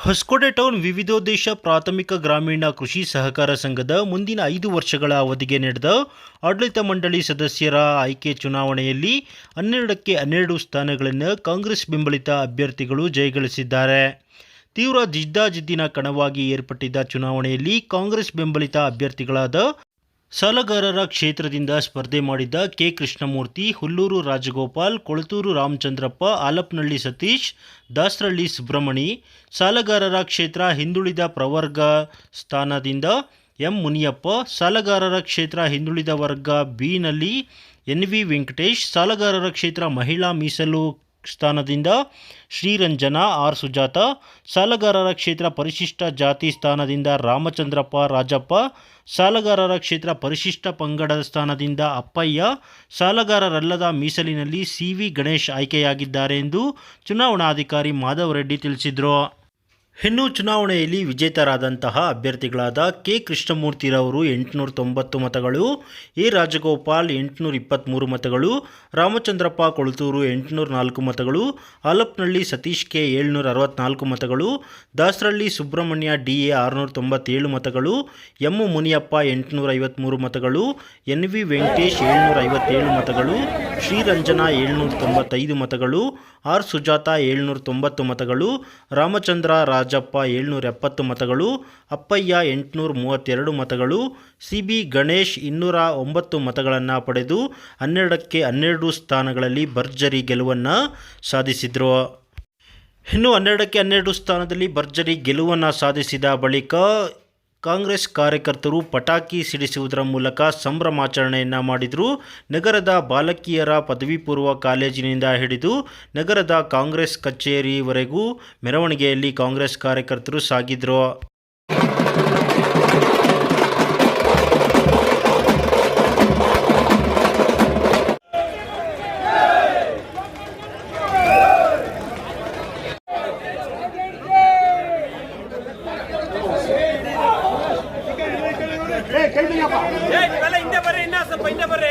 Hosakote town ವಿವಿಧೋದ್ದೇಶ ಪ್ರಾಥಮಿಕ ಗ್ರಾಮೀಣ ಕೃಷಿ ಸಹಕಾರ ಸಂಘದ ಮುಂದಿನ ಐದು ವರ್ಷಗಳ ಅವಧಿಗೆ ನಡೆದ ಆಡಳಿತ ಮಂಡಳಿ ಸದಸ್ಯರ ಆಯ್ಕೆ ಚುನಾವಣೆಯಲ್ಲಿ ಹನ್ನೆರಡಕ್ಕೆ ಹನ್ನೆರಡು ಸ್ಥಾನಗಳನ್ನು ಕಾಂಗ್ರೆಸ್ ಬೆಂಬಲಿತ ಅಭ್ಯರ್ಥಿಗಳು ಜಯಗಳಿಸಿದ್ದಾರೆ. ತೀವ್ರ ಜಿದ್ದಾಜಿದ್ದಿನ ಕಣವಾಗಿ ಏರ್ಪಟ್ಟಿದ್ದ ಚುನಾವಣೆಯಲ್ಲಿ ಕಾಂಗ್ರೆಸ್ ಬೆಂಬಲಿತ ಅಭ್ಯರ್ಥಿಗಳಾದ ಸಾಲಗಾರರ ಕ್ಷೇತ್ರದಿಂದ ಸ್ಪರ್ಧೆ ಮಾಡಿದ್ದ ಕೆ ಕೃಷ್ಣಮೂರ್ತಿ, ಹುಲ್ಲೂರು ರಾಜಗೋಪಾಲ್, ಕೊಳತೂರು ರಾಮಚಂದ್ರಪ್ಪ ಆಲಪ್ನಳ್ಳಿ ಸತೀಶ್ ದಾಸರಳ್ಳಿ ಸುಬ್ರಹ್ಮಣಿ, ಸಾಲಗಾರರ ಕ್ಷೇತ್ರ ಹಿಂದುಳಿದ ಪ್ರವರ್ಗ ಸ್ಥಾನದಿಂದ ಎಂ ಮುನಿಯಪ್ಪ, ಸಾಲಗಾರರ ಕ್ಷೇತ್ರ ಹಿಂದುಳಿದ ವರ್ಗ ಬಿನಲ್ಲಿ ಎನ್ ವಿ ವೆಂಕಟೇಶ್, ಸಾಲಗಾರರ ಕ್ಷೇತ್ರ ಮಹಿಳಾ ಮೀಸಲು ಸ್ಥಾನದಿಂದ ಶ್ರೀರಂಜನಾ ಆರ್ ಸುಜಾತ, ಸಾಲಗಾರರ ಕ್ಷೇತ್ರ ಪರಿಶಿಷ್ಟ ಜಾತಿ ಸ್ಥಾನದಿಂದ ರಾಮಚಂದ್ರಪ್ಪ ರಾಜಪ್ಪ, ಸಾಲಗಾರರ ಕ್ಷೇತ್ರ ಪರಿಶಿಷ್ಟ ಪಂಗಡದ ಸ್ಥಾನದಿಂದ ಅಪ್ಪಯ್ಯ, ಸಾಲಗಾರರಲ್ಲದ ಮೀಸಲಿನಲ್ಲಿ ಸಿ ವಿ ಗಣೇಶ್ ಆಯ್ಕೆಯಾಗಿದ್ದಾರೆ ಎಂದು ಚುನಾವಣಾಧಿಕಾರಿ ಮಾಧವ್ ರೆಡ್ಡಿ ತಿಳಿಸಿದರು. ಇನ್ನು ಚುನಾವಣೆಯಲ್ಲಿ ವಿಜೇತರಾದಂತಹ ಅಭ್ಯರ್ಥಿಗಳಾದ ಕೆ ಕೃಷ್ಣಮೂರ್ತಿರವರು ಎಂಟುನೂರ ತೊಂಬತ್ತು ಮತಗಳು, ಎ ರಾಜಗೋಪಾಲ್ ಎಂಟುನೂರ ಇಪ್ಪತ್ತ್ಮೂರು ಮತಗಳು, ರಾಮಚಂದ್ರಪ್ಪ ಕೊಳತೂರು ಎಂಟುನೂರ ನಾಲ್ಕು ಮತಗಳು ಅಲಪ್ನಳ್ಳಿ ಸತೀಶ್ ಕೆ ಏಳ್ನೂರ ಅರವತ್ನಾಲ್ಕು ಮತಗಳು ದಾಸರಳ್ಳಿ ಸುಬ್ರಹ್ಮಣ್ಯ ಡಿ ಎ ಆರುನೂರ ತೊಂಬತ್ತೇಳು ಮತಗಳು, ಎಂ ಮುನಿಯಪ್ಪ ಎಂಟುನೂರ ಐವತ್ತ್ಮೂರು ಮತಗಳು, ಎನ್ ವಿ ವೆಂಕಟೇಶ್ ಏಳ್ನೂರ ಐವತ್ತೇಳು ಮತಗಳು, ಶ್ರೀರಂಜನಾ ಏಳ್ನೂರ ತೊಂಬತ್ತೈದು ಮತಗಳು, ಆರ್ ಸುಜಾತ ಏಳ್ನೂರ ತೊಂಬತ್ತು ಮತಗಳು, ರಾಮಚಂದ್ರ ರಾಜಪ್ಪ ಏಳ್ನೂರ ಎಪ್ಪತ್ತು ಮತಗಳು, ಅಪ್ಪಯ್ಯ ಎಂಟುನೂರ ಮೂವತ್ತೆರಡು ಮತಗಳು ಸಿ ಬಿ ಗಣೇಶ್ ಇನ್ನೂರ ಒಂಬತ್ತು ಮತಗಳನ್ನು ಪಡೆದು ಹನ್ನೆರಡಕ್ಕೆ ಹನ್ನೆರಡು ಸ್ಥಾನಗಳಲ್ಲಿ ಭರ್ಜರಿ ಗೆಲುವನ್ನು ಸಾಧಿಸಿದರು. ಇನ್ನು ಹನ್ನೆರಡಕ್ಕೆ ಹನ್ನೆರಡು ಸ್ಥಾನದಲ್ಲಿ ಭರ್ಜರಿ ಗೆಲುವನ್ನು ಸಾಧಿಸಿದ ಬಳಿಕ ಕಾಂಗ್ರೆಸ್ ಕಾರ್ಯಕರ್ತರು ಪಟಾಕಿ ಸಿಡಿಸುವುದರ ಮೂಲಕ ಸಂಭ್ರಮಾಚರಣೆಯನ್ನು ಮಾಡಿದರು. ನಗರದ ಬಾಲಕಿಯರ ಪದವಿ ಪೂರ್ವ ಕಾಲೇಜಿನಿಂದ ಹಿಡಿದು ನಗರದ ಕಾಂಗ್ರೆಸ್ ಕಚೇರಿವರೆಗೂ ಮೆರವಣಿಗೆಯಲ್ಲಿ ಕಾಂಗ್ರೆಸ್ ಕಾರ್ಯಕರ್ತರು ಸಾಗಿದ್ರು. கேளுங்கப்பா ஏய் வேலை இந்த பாரு என்ன சப்ப இந்த பாரு